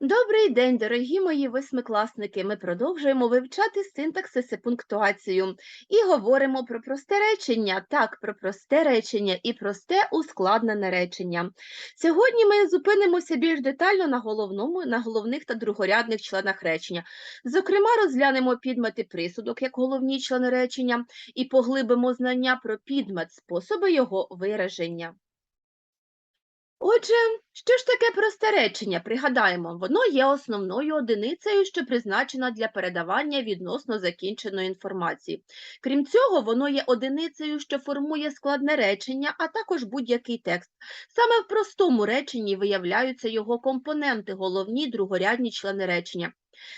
Добрий день, дорогі мої восьмикласники. Ми продовжуємо вивчати синтаксис і пунктуацію і говоримо про просте речення. Так, про просте речення і просте ускладнене речення. Сьогодні ми зупинимося більш детально на головному, на головних та другорядних членах речення. Зокрема, розглянемо підмет і присудок як головні члени речення і поглибимо знання про підмет, способи його вираження. Отже, що ж таке просте речення? Пригадаємо, воно є основною одиницею, що призначена для передавання відносно закінченої інформації. Крім цього, воно є одиницею, що формує складне речення, а також будь-який текст. Саме в простому реченні виявляються його компоненти, головні другорядні члени речення.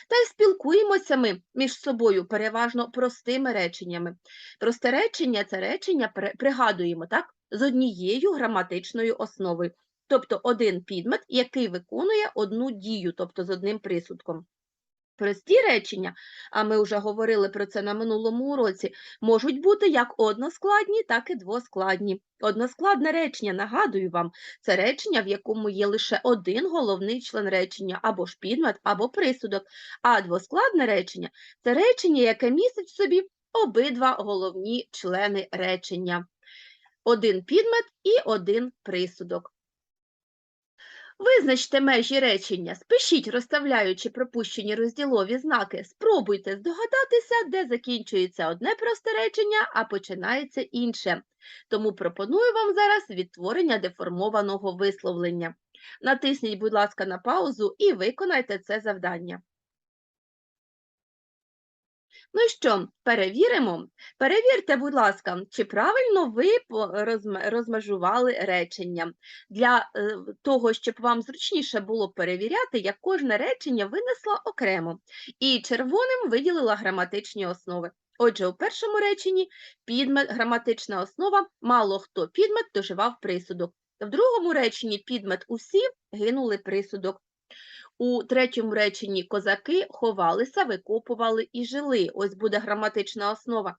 Та й спілкуємося ми між собою переважно простими реченнями. Просте речення це речення, пригадуємо, так, з однією граматичною основою тобто один підмет, який виконує одну дію, тобто з одним присудком. Прості речення, а ми вже говорили про це на минулому уроці, можуть бути як односкладні, так і двоскладні. Односкладне речення, нагадую вам, це речення, в якому є лише один головний член речення, або ж підмет, або присудок. А двоскладне речення це речення, яке містить в собі обидва головні члени речення. Один підмет і один присудок. Визначте межі речення, спишіть, розставляючи пропущені розділові знаки. Спробуйте здогадатися, де закінчується одне просте речення, а починається інше. Тому пропоную вам зараз відтворення деформованого висловлення. Натисніть, будь ласка, на паузу і виконайте це завдання. Ну що, перевіримо? Перевірте, будь ласка, чи правильно ви розмежували речення. Для е, того, щоб вам зручніше було перевіряти, я кожне речення винесла окремо і червоним виділила граматичні основи. Отже, у першому реченні підмет, граматична основа, мало хто підмет доживав присудок. В другому реченні підмет усі гинули присудок. У третьому реченні козаки ховалися, викопували і жили. Ось буде граматична основа.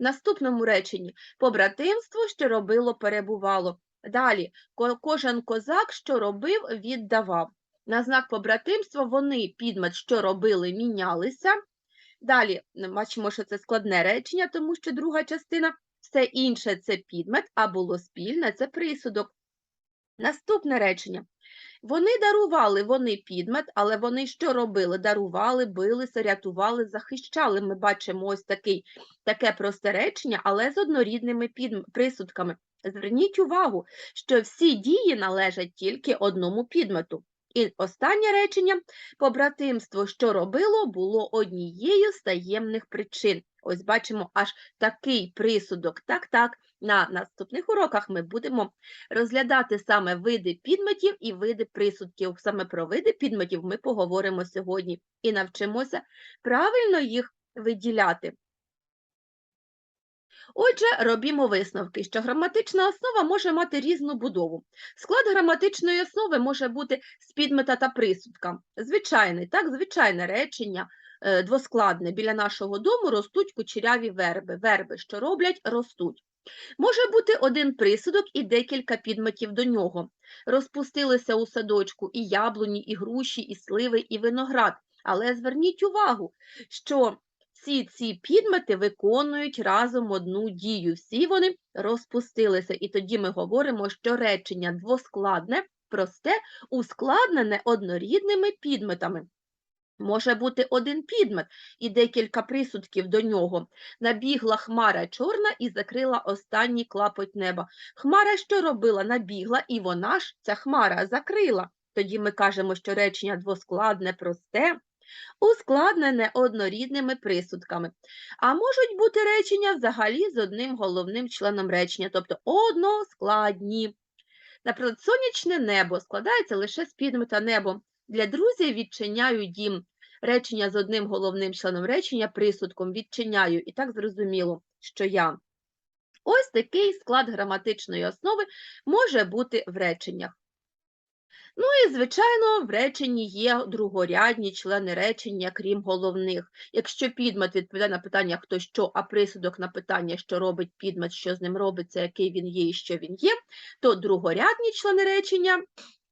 В наступному реченні побратимство, що робило, перебувало. Далі кожен козак, що робив, віддавав. На знак побратимства вони підмет, що робили, мінялися. Далі бачимо, що це складне речення, тому що друга частина все інше це підмет, а було спільне це присудок. Наступне речення. Вони дарували, вони підмет, але вони що робили? Дарували, билися, рятували, захищали. Ми бачимо ось такий, таке просте речення, але з однорідними підм- присудками. Зверніть увагу, що всі дії належать тільки одному підмету. І останнє речення побратимство, що робило, було однією з таємних причин. Ось бачимо аж такий присудок. Так, так, на наступних уроках ми будемо розглядати саме види підметів і види присудків. Саме про види підметів ми поговоримо сьогодні і навчимося правильно їх виділяти. Отже, робімо висновки, що граматична основа може мати різну будову. Склад граматичної основи може бути з підмета та присудка. Звичайний, так, звичайне речення, е, двоскладне. Біля нашого дому ростуть кучеряві верби. Верби, що роблять, ростуть. Може бути один присудок і декілька підметів до нього. Розпустилися у садочку і яблуні, і груші, і сливи, і виноград. Але зверніть увагу, що всі ці підмети виконують разом одну дію. Всі вони розпустилися. І тоді ми говоримо, що речення двоскладне, просте, ускладнене однорідними підметами. Може бути один підмет і декілька присудків до нього. Набігла хмара чорна і закрила останній клапоть неба. Хмара що робила? Набігла, і вона ж, ця хмара, закрила. Тоді ми кажемо, що речення двоскладне, просте, ускладнене однорідними присудками. А можуть бути речення взагалі з одним головним членом речення, тобто односкладні. Наприклад, сонячне небо складається лише з підмета небо. Для друзів відчиняю дім. Речення з одним головним членом речення присудком відчиняю. І так зрозуміло, що я. Ось такий склад граматичної основи може бути в реченнях. Ну і, звичайно, в реченні є другорядні члени речення, крім головних. Якщо підмет відповідає на питання хто що, а присудок на питання, що робить підмет, що з ним робиться, який він є і що він є, то другорядні члени речення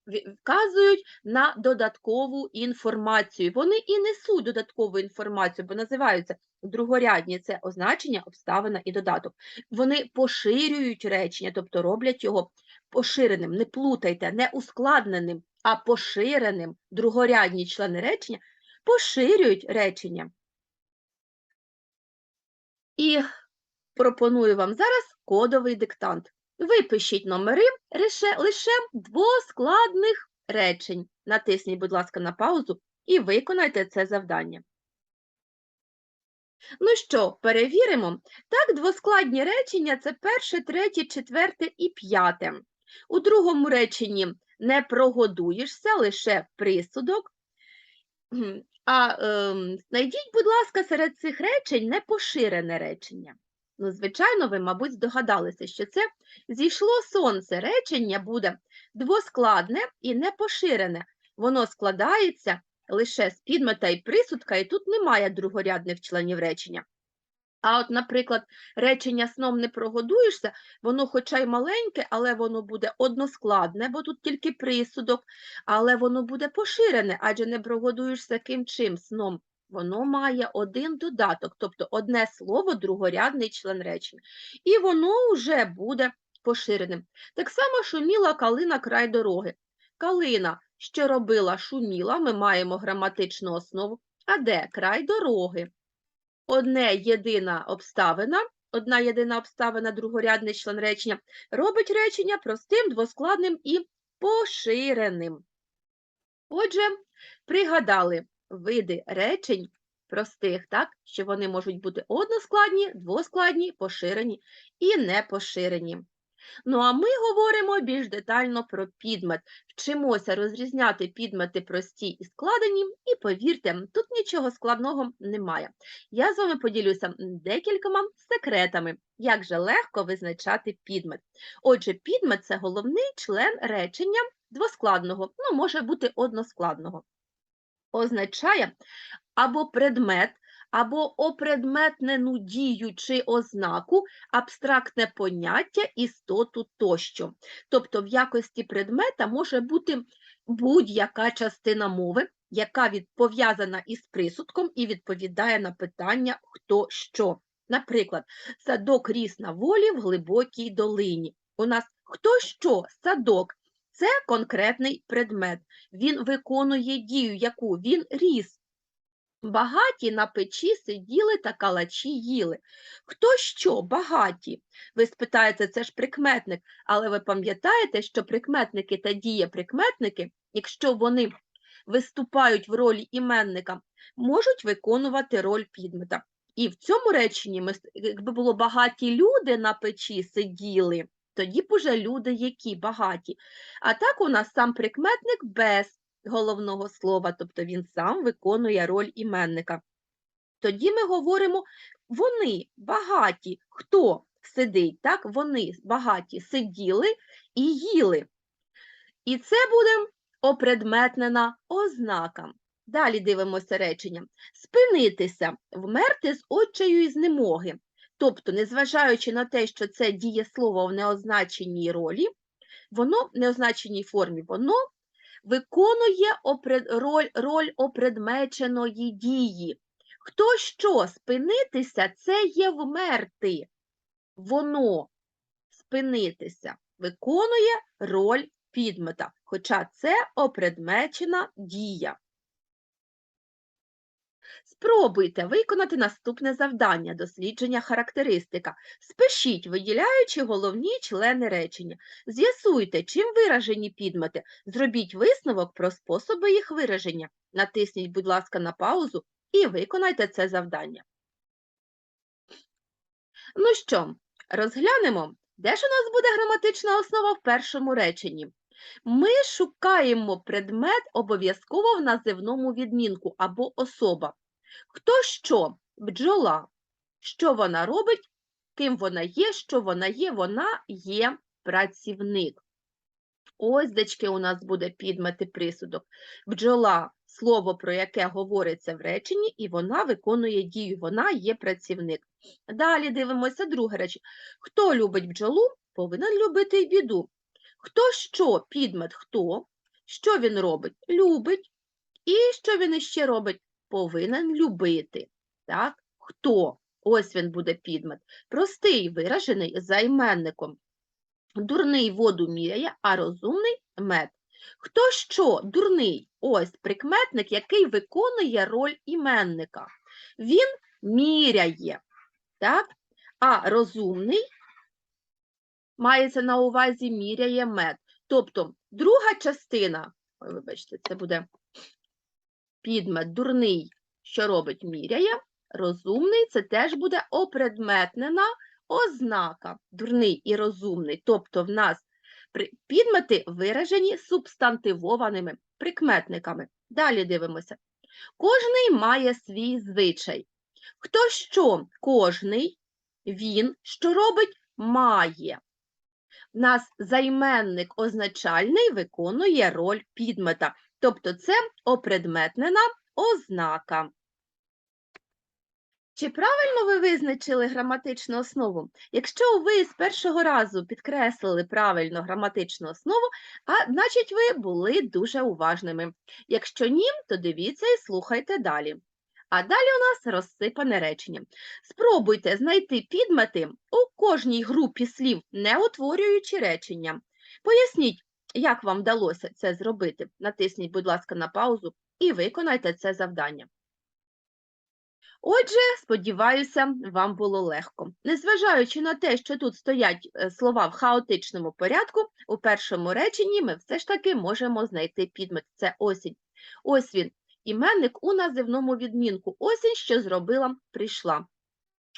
вказують на додаткову інформацію. Вони і несуть додаткову інформацію, бо називаються другорядні це означення, обставина і додаток. Вони поширюють речення, тобто роблять його поширеним. Не плутайте, не ускладненим, а поширеним. Другорядні члени речення поширюють речення. І пропоную вам зараз кодовий диктант. Випишіть номери лише, двоскладних речень. Натисніть, будь ласка, на паузу і виконайте це завдання. Ну що, перевіримо. Так, двоскладні речення це перше, третє, четверте і п'яте. У другому реченні не прогодуєшся, лише присудок. А ем, знайдіть, будь ласка, серед цих речень непоширене речення. Ну, звичайно, ви, мабуть, здогадалися, що це зійшло сонце. Речення буде двоскладне і непоширене. Воно складається лише з підмета і присудка, і тут немає другорядних членів речення. А от, наприклад, речення сном не прогодуєшся, воно хоча й маленьке, але воно буде односкладне, бо тут тільки присудок, але воно буде поширене, адже не прогодуєшся ким чим сном. Воно має один додаток, тобто одне слово, другорядний член речення. І воно вже буде поширеним. Так само шуміла калина край дороги. Калина, що робила, шуміла, ми маємо граматичну основу. А де край дороги? Одне єдина обставина, одна єдина обставина, другорядний член речення, робить речення простим, двоскладним і поширеним. Отже, пригадали види речень простих, так, що вони можуть бути односкладні, двоскладні, поширені і непоширені. Ну а ми говоримо більш детально про підмет. Вчимося розрізняти підмети прості і складені, і повірте, тут нічого складного немає. Я з вами поділюся декількома секретами, як же легко визначати підмет. Отже, підмет це головний член речення двоскладного, ну, може бути односкладного. Означає або предмет, або опредметнену дію чи ознаку, абстрактне поняття, істоту тощо. Тобто в якості предмета може бути будь-яка частина мови, яка пов'язана із присудком і відповідає на питання хто що. Наприклад, садок ріс на волі в глибокій долині. У нас хто що? Садок. Це конкретний предмет. Він виконує дію, яку він ріс. Багаті на печі сиділи та калачі їли. Хто що багаті? Ви спитаєте, це ж прикметник, але ви пам'ятаєте, що прикметники та дієприкметники, якщо вони виступають в ролі іменника, можуть виконувати роль підмета. І в цьому реченні, якби було багаті люди на печі сиділи, тоді б уже люди які багаті. А так у нас сам прикметник без головного слова, тобто він сам виконує роль іменника. Тоді ми говоримо вони багаті. Хто сидить? Так, вони багаті сиділи і їли. І це буде опредметнена ознака. Далі дивимося речення. Спинитися, вмерти з отчаю і знемоги. Тобто, незважаючи на те, що це дієслово в неозначеній ролі, воно в неозначеній формі, воно виконує опред... роль, роль опредмеченої дії. Хто що спинитися, це є вмерти. Воно спинитися виконує роль підмета, хоча це опредмечена дія. Спробуйте виконати наступне завдання дослідження характеристика. Спишіть, виділяючи головні члени речення. З'ясуйте, чим виражені підмети. Зробіть висновок про способи їх вираження. Натисніть, будь ласка, на паузу і виконайте це завдання. Ну що, розглянемо, де ж у нас буде граматична основа в першому реченні. Ми шукаємо предмет обов'язково в називному відмінку або особа. Хто що? Бджола. Що вона робить? Ким вона є? Що вона є? Вона є працівник. Ось дечки у нас буде підмет і присудок. Бджола слово, про яке говориться в реченні, і вона виконує дію, вона є працівник. Далі дивимося друге речення. Хто любить бджолу, повинен любити й біду. Хто що? Підмет хто? Що він робить? Любить. І що він іще робить? Повинен любити. Так? Хто? Ось він буде підмет. Простий, виражений займенником. Дурний воду міряє, а розумний мед. Хто що? Дурний? Ось прикметник, який виконує роль іменника. Він міряє. Так? А розумний мається на увазі міряє мед. Тобто друга частина, ой, вибачте, це буде підмет, дурний, що робить, міряє. Розумний це теж буде опредметнена ознака. Дурний і розумний. Тобто в нас підмети виражені субстантивованими прикметниками. Далі дивимося. Кожний має свій звичай. Хто що? Кожний, він, що робить, має. В нас займенник означальний виконує роль підмета, тобто це опредметнена ознака. Чи правильно ви визначили граматичну основу? Якщо ви з першого разу підкреслили правильно граматичну основу, а значить ви були дуже уважними. Якщо ні, то дивіться і слухайте далі. А далі у нас розсипане речення. Спробуйте знайти підмети у кожній групі слів, не утворюючи речення. Поясніть, як вам вдалося це зробити. Натисніть, будь ласка, на паузу і виконайте це завдання. Отже, сподіваюся, вам було легко. Незважаючи на те, що тут стоять е, слова в хаотичному порядку, у першому реченні ми все ж таки можемо знайти підмет. Це осінь. Ось він, іменник у називному відмінку. Осінь, що зробила, прийшла.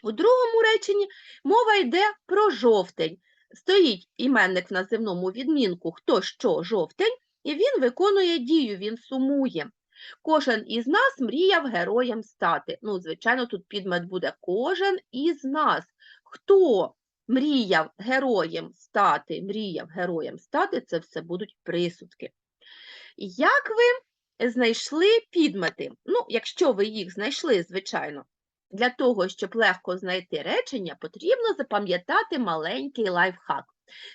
У другому реченні мова йде про жовтень. Стоїть іменник в називному відмінку хто що жовтень, і він виконує дію, він сумує. Кожен із нас мріяв героєм стати. Ну, звичайно, тут підмет буде кожен із нас. Хто мріяв героєм стати, мріяв героєм стати, це все будуть присудки. Як ви знайшли підмети? Ну, якщо ви їх знайшли, звичайно, для того, щоб легко знайти речення, потрібно запам'ятати маленький лайфхак.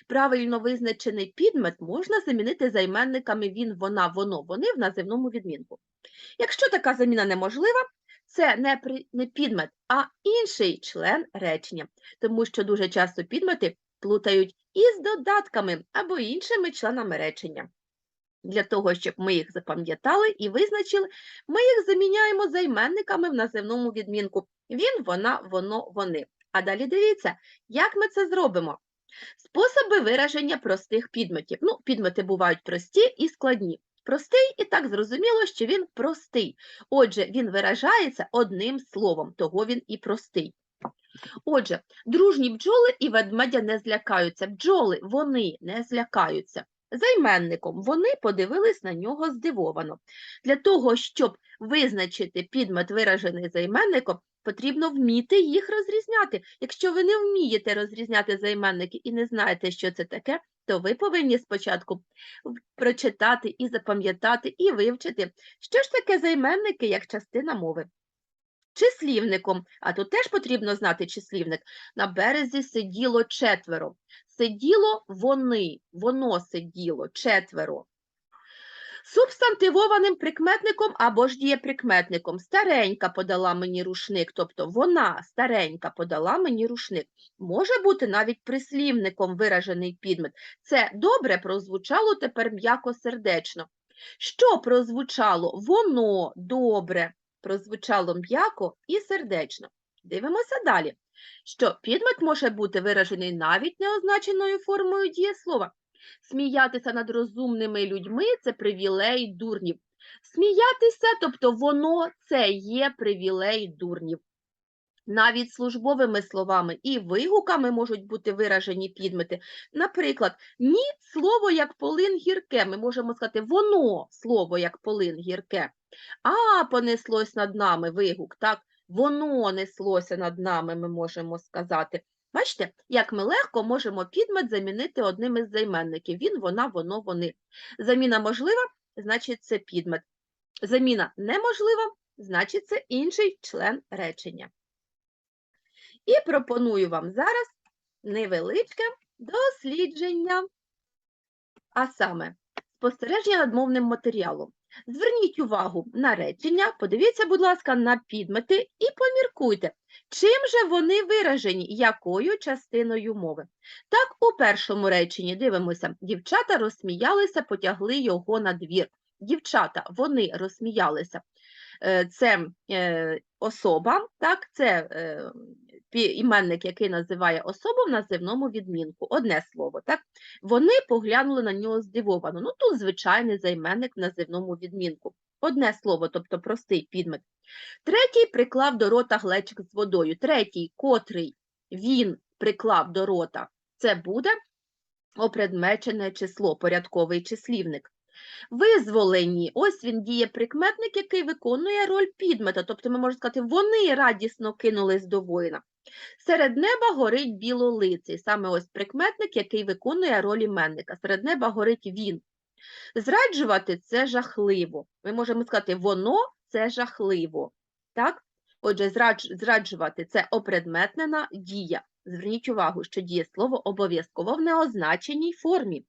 Правильно визначений підмет можна замінити займенниками він, вона, воно, вони в називному відмінку. Якщо така заміна неможлива, це не, не підмет, а інший член речення, тому що дуже часто підмети плутають із додатками або іншими членами речення. Для того, щоб ми їх запам'ятали і визначили, ми їх заміняємо займенниками в називному відмінку він, вона, воно, вони. А далі дивіться, як ми це зробимо. Способи вираження простих підметів. Ну, підмети бувають прості і складні. Простий і так зрозуміло, що він простий. Отже, він виражається одним словом, того він і простий. Отже, дружні бджоли і ведмедя не злякаються. Бджоли, вони не злякаються. Займенником вони подивились на нього здивовано. Для того, щоб визначити підмет, виражений займенником, потрібно вміти їх розрізняти. Якщо ви не вмієте розрізняти займенники і не знаєте, що це таке, то ви повинні спочатку прочитати і запам'ятати, і вивчити, що ж таке займенники як частина мови. Числівником, а тут теж потрібно знати числівник, на березі сиділо четверо. Сиділо вони, воно сиділо, четверо. Субстантивованим прикметником або ж дієприкметником. Старенька подала мені рушник, тобто вона, старенька, подала мені рушник. Може бути навіть прислівником виражений підмет. Це добре прозвучало тепер м'яко сердечно. Що прозвучало? Воно добре прозвучало м'яко і сердечно. Дивимося далі. Що підмет може бути виражений навіть неозначеною формою дієслова. Сміятися над розумними людьми це привілей дурнів. Сміятися, тобто воно це є привілей дурнів. Навіть службовими словами і вигуками можуть бути виражені підмети. Наприклад, ні слово як полин гірке. Ми можемо сказати воно слово як полин гірке. А понеслось над нами вигук, так? Воно неслося над нами, ми можемо сказати. Бачите, як ми легко можемо підмет замінити одним із займенників. Він, вона, воно, вони. Заміна можлива, значить це підмет. Заміна неможлива, значить це інший член речення. І пропоную вам зараз невеличке дослідження. А саме, Спостереження над мовним матеріалом. Зверніть увагу на речення, подивіться, будь ласка, на підмети і поміркуйте, чим же вони виражені, якою частиною мови. Так, у першому реченні дивимося, дівчата розсміялися, потягли його на двір. Дівчата, вони розсміялися. Е, Це е, особа, так, це е, іменник, який називає особу в називному відмінку. Одне слово, так? Вони поглянули на нього здивовано. Ну, тут звичайний займенник в називному відмінку. Одне слово, тобто простий підмет. Третій приклав до рота глечик з водою. Третій, котрий він приклав до рота, це буде опредмечене число, порядковий числівник. Визволені, ось він діє прикметник, який виконує роль підмета. Тобто ми можемо сказати, вони радісно кинулись до воїна. Серед неба горить білолиций, саме ось прикметник, який виконує роль іменника. Серед неба горить він. Зраджувати це жахливо. Ми можемо сказати, воно це жахливо. Так? Отже, зрадж- зраджувати це опредметнена дія. Зверніть увагу, що дієслово обов'язково в неозначеній формі.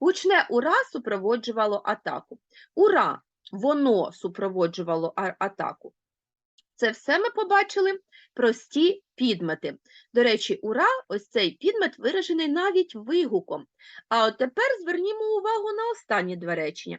Гучне ура супроводжувало атаку. Ура! Воно супроводжувало атаку. Це все ми побачили прості підмети. До речі, ура, ось цей підмет виражений навіть вигуком. А от тепер звернімо увагу на останні два речення.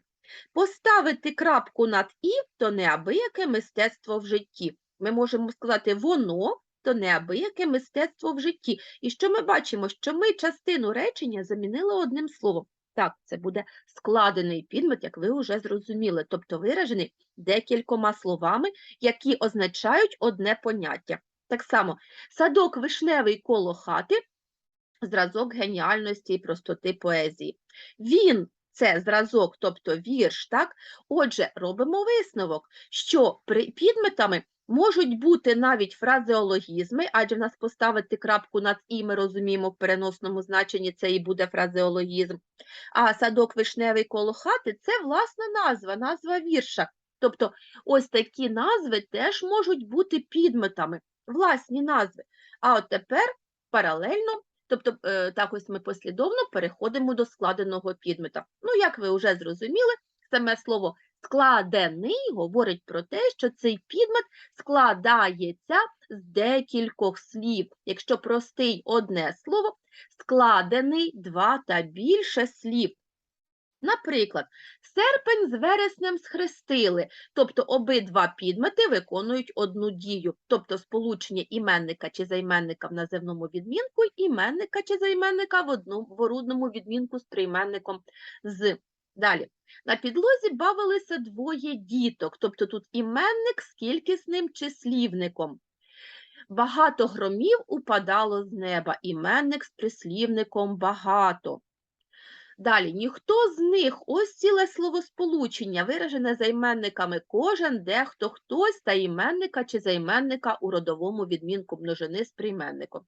Поставити крапку над і то неабияке мистецтво в житті. Ми можемо сказати воно то неабияке мистецтво в житті. І що ми бачимо? Що ми частину речення замінили одним словом. Так, це буде складений підмет, як ви вже зрозуміли, тобто виражений декількома словами, які означають одне поняття. Так само, садок вишневий коло хати зразок геніальності і простоти поезії. Він це зразок, тобто вірш, так? Отже, робимо висновок, що при підметами можуть бути навіть фразеологізми, адже в нас поставити крапку над і ми розуміємо в переносному значенні це і буде фразеологізм. А садок вишневий коло хати це власна назва, назва вірша. Тобто ось такі назви теж можуть бути підметами, власні назви. А от тепер паралельно Тобто, е, так ось ми послідовно переходимо до складеного підмета. Ну, як ви вже зрозуміли, саме слово складений говорить про те, що цей підмет складається з декількох слів. Якщо простий одне слово, складений два та більше слів. Наприклад, серпень з вереснем схрестили, тобто обидва підмети виконують одну дію, тобто сполучення іменника чи займенника в називному відмінку, іменника чи займенника в одному в орудному відмінку з прийменником з. Далі. На підлозі бавилися двоє діток, тобто тут іменник з кількісним числівником. Багато громів упадало з неба, іменник з прислівником багато. Далі, ніхто з них, ось ціле словосполучення, виражене займенниками кожен, дехто, хтось та іменника чи займенника у родовому відмінку множини з прийменником.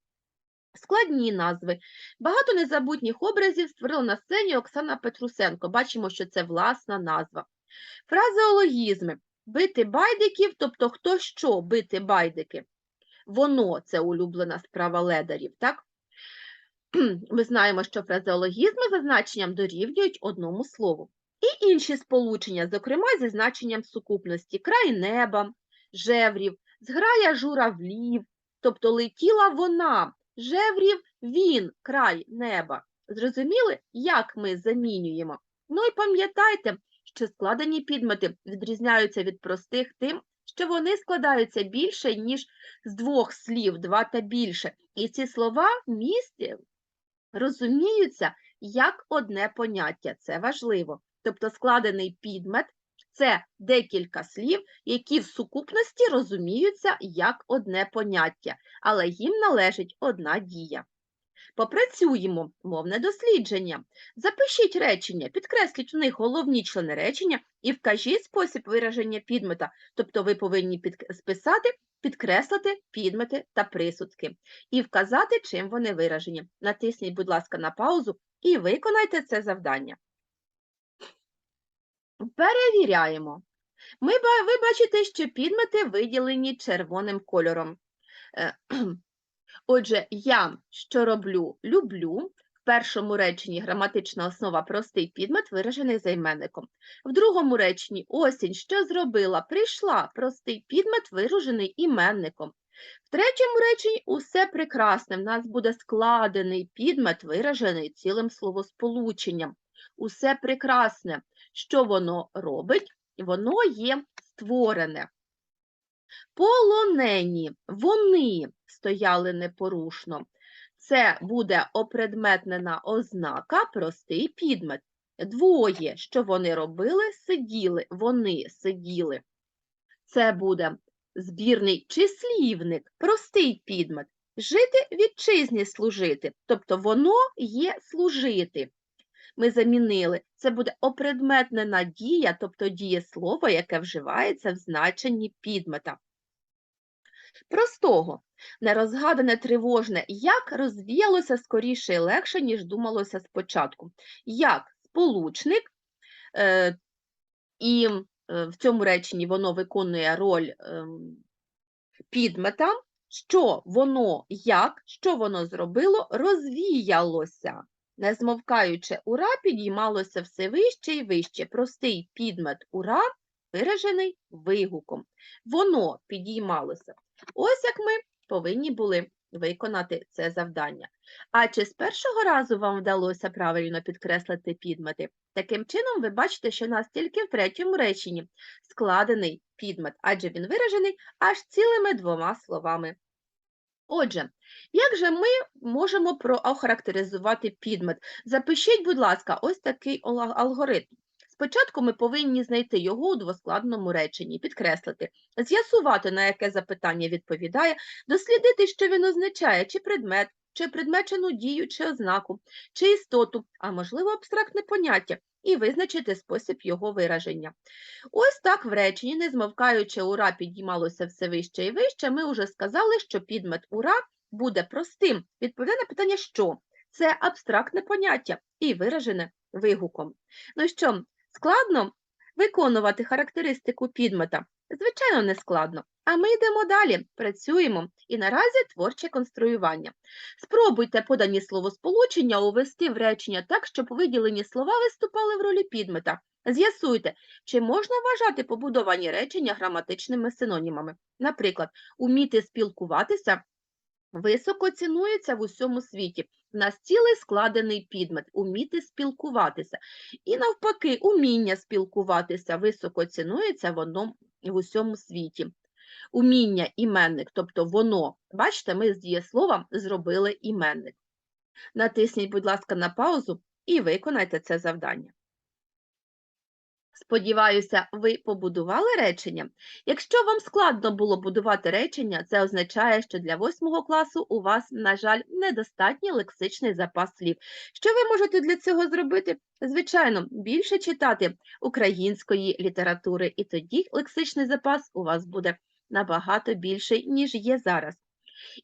Складні назви. Багато незабутніх образів створила на сцені Оксана Петрусенко. Бачимо, що це власна назва. Фразеологізми. Бити байдиків, тобто хто що бити байдики. Воно це улюблена справа ледарів, так? Ми знаємо, що фразеологізми за значенням дорівнюють одному слову. І інші сполучення, зокрема зі значенням сукупності край неба, жеврів, зграя журавлів, тобто летіла вона, жеврів він, край неба. Зрозуміли, як ми замінюємо? Ну і пам'ятайте, що складені підмети відрізняються від простих тим, що вони складаються більше, ніж з двох слів, два та більше. І ці слова в місті розуміються як одне поняття. Це важливо. Тобто складений підмет це декілька слів, які в сукупності розуміються як одне поняття, але їм належить одна дія. Попрацюємо мовне дослідження. Запишіть речення, підкресліть в них головні члени речення і вкажіть спосіб вираження підмета. Тобто ви повинні під... списати, підкреслити підмети та присудки і вказати, чим вони виражені. Натисніть, будь ласка, на паузу і виконайте це завдання. Перевіряємо. Ми, ви бачите, що підмети виділені червоним кольором. Е, Отже, я що роблю? Люблю. В першому реченні граматична основа простий підмет виражений займенником. В другому реченні осінь що зробила? Прийшла простий підмет виражений іменником. В третьому реченні усе прекрасне. В нас буде складений підмет, виражений цілим словосполученням. Усе прекрасне. Що воно робить? Воно є створене. Полонені, вони стояли непорушно. Це буде опредметнена ознака, простий підмет. Двоє, що вони робили, сиділи, вони сиділи. Це буде збірний числівник, простий підмет. Жити вітчизні служити, тобто воно є служити. Ми замінили. Це буде опредметнена дія, тобто дієслово, яке вживається в значенні підмета. Простого, нерозгадане тривожне, як розвіялося скоріше і легше, ніж думалося спочатку. Як сполучник, е, і е, в цьому реченні воно виконує роль ем, підмета, що воно як, що воно зробило, розвіялося. Не змовкаючи ура, підіймалося все вище і вище. Простий підмет ура виражений вигуком. Воно підіймалося. Ось як ми повинні були виконати це завдання. А чи з першого разу вам вдалося правильно підкреслити підмети? Таким чином, ви бачите, що у нас тільки в третьому реченні складений підмет, адже він виражений аж цілими двома словами. Отже, як же ми можемо проохарактеризувати підмет? Запишіть, будь ласка, ось такий алгоритм. Спочатку ми повинні знайти його у двоскладному реченні, підкреслити, з'ясувати, на яке запитання відповідає, дослідити, що він означає, чи предмет, чи предмечену дію, чи ознаку, чи істоту, а можливо абстрактне поняття, і визначити спосіб його вираження. Ось так в реченні, не змовкаючи ура, підіймалося все вище і вище, ми вже сказали, що підмет ура буде простим. Відповідає на питання що? Це абстрактне поняття і виражене вигуком. Ну що, складно виконувати характеристику підмета? Звичайно, не складно. А ми йдемо далі, працюємо і наразі творче конструювання. Спробуйте подані словосполучення увести в речення так, щоб виділені слова виступали в ролі підмета. З'ясуйте, чи можна вважати побудовані речення граматичними синонімами. Наприклад, уміти спілкуватися високо цінується в усьому світі. У нас цілий складений підмет уміти спілкуватися. І навпаки, уміння спілкуватися високо цінується в, одному, в усьому світі. Уміння іменник, тобто воно. Бачите, ми з дієслова зробили іменник. Натисніть, будь ласка, на паузу і виконайте це завдання. Сподіваюся, ви побудували речення. Якщо вам складно було будувати речення, це означає, що для восьмого класу у вас, на жаль, недостатній лексичний запас слів. Що ви можете для цього зробити? Звичайно, більше читати української літератури, і тоді лексичний запас у вас буде набагато більший, ніж є зараз.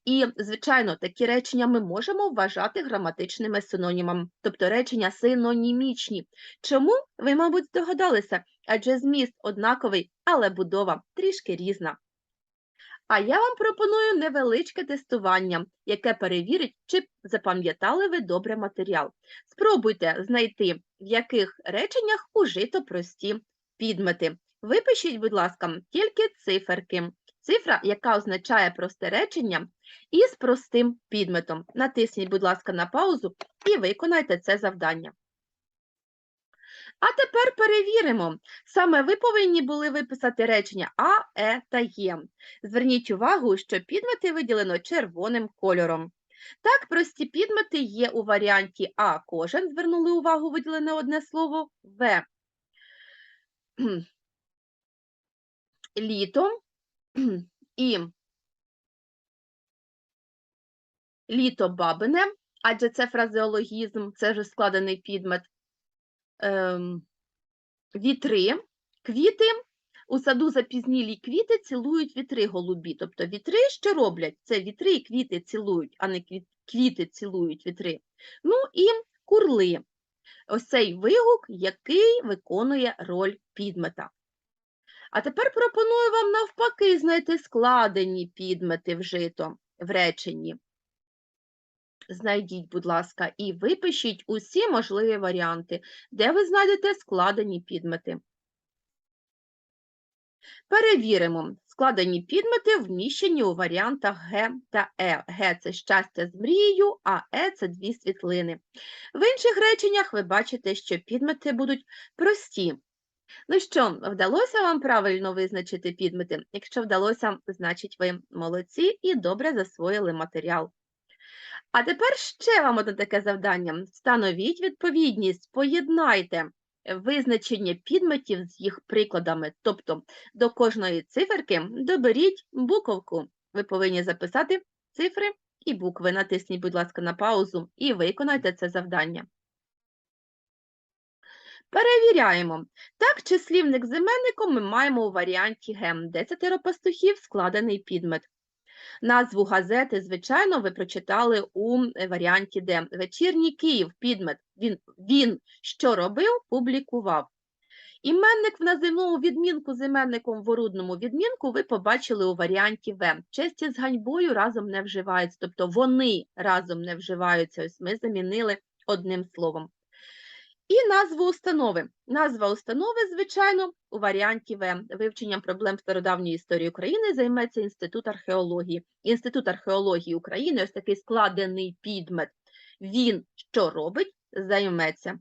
І, звичайно, такі речення ми можемо вважати граматичними синонімами, тобто речення синонімічні. Чому? Ви, мабуть, здогадалися, адже зміст однаковий, але будова трішки різна. А я вам пропоную невеличке тестування, яке перевірить, чи запам'ятали ви добре матеріал. Спробуйте знайти, в яких реченнях ужито прості підмети. Випишіть, будь ласка, тільки циферки. Цифра, яка означає просте речення, із простим підметом. Натисніть, будь ласка, на паузу і виконайте це завдання. А тепер перевіримо. Саме ви повинні були виписати речення А, Е та Є. Зверніть увагу, що підмети виділено червоним кольором. Так, прості підмети є у варіанті А. Кожен звернули увагу, виділене одне слово В. Літо і літо бабине, адже це фразеологізм, це вже складений підмет. Ем, вітри, квіти. У саду запізнілі квіти цілують вітри голубі. Тобто вітри що роблять? Це вітри і квіти цілують, а не квіти цілують вітри. Ну і курли. Ось цей вигук, який виконує роль підмета. А тепер пропоную вам навпаки знайти складені підмети вжито в реченні. знайдіть, будь ласка, і випишіть усі можливі варіанти, де ви знайдете складені підмети. Перевіримо. Складені підмети вміщені у варіантах Г та Е. Г – це щастя з мрією, а Е – це дві світлини. В інших реченнях ви бачите, що підмети будуть прості. Ну що, вдалося вам правильно визначити підмети? Якщо вдалося, значить ви молодці і добре засвоїли матеріал. А тепер ще вам одне таке завдання. Встановіть відповідність, поєднайте визначення підметів з їх прикладами, тобто до кожної циферки доберіть буковку. Ви повинні записати цифри і букви. Натисніть, будь ласка, на паузу і виконайте це завдання. Перевіряємо. Так, числівник з іменником ми маємо у варіанті гем. Десятеро пастухів складений підмет. Назву газети, звичайно, ви прочитали у е, варіанті Д. Вечірній Київ, підмет. Він, він що робив, публікував. Іменник в називному відмінку з іменником в орудному відмінку ви побачили у варіанті В. Честі з ганьбою разом не вживаються, тобто вони разом не вживаються. Ось ми замінили одним словом. І назву установи. Назва установи, звичайно, у варіанті В. Вивченням проблем стародавньої історії України займеться Інститут археології. Інститут археології України, ось такий складений підмет. Він що робить, займеться.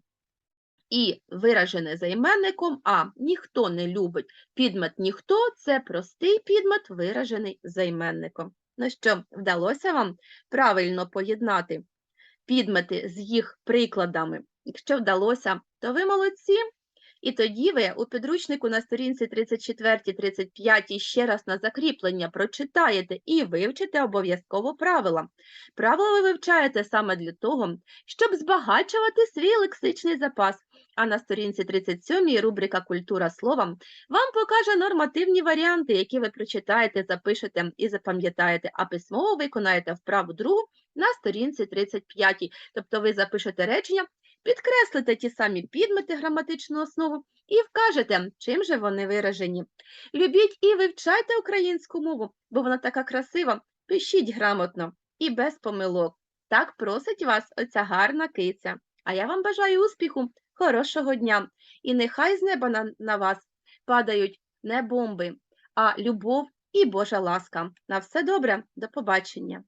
І виражене займенником А. Ніхто не любить. Підмет ніхто це простий підмет, виражений займенником. Ну що, вдалося вам правильно поєднати підмети з їх прикладами? Якщо вдалося, то ви молодці. І тоді ви у підручнику на сторінці 34-35 ще раз на закріплення прочитаєте і вивчите обов'язково правила. Правила ви вивчаєте саме для того, щоб збагачувати свій лексичний запас. А на сторінці 37 рубрика Культура слова вам покаже нормативні варіанти, які ви прочитаєте, запишете і запам'ятаєте, а письмово виконаєте вправу другу на сторінці 35. Тобто ви запишете речення підкреслите ті самі підмети граматичну основу і вкажете, чим же вони виражені. Любіть і вивчайте українську мову, бо вона така красива. Пишіть грамотно і без помилок. Так просить вас оця гарна киця. А я вам бажаю успіху, хорошого дня. І нехай з неба на, на вас падають не бомби, а любов і Божа ласка. На все добре, до побачення.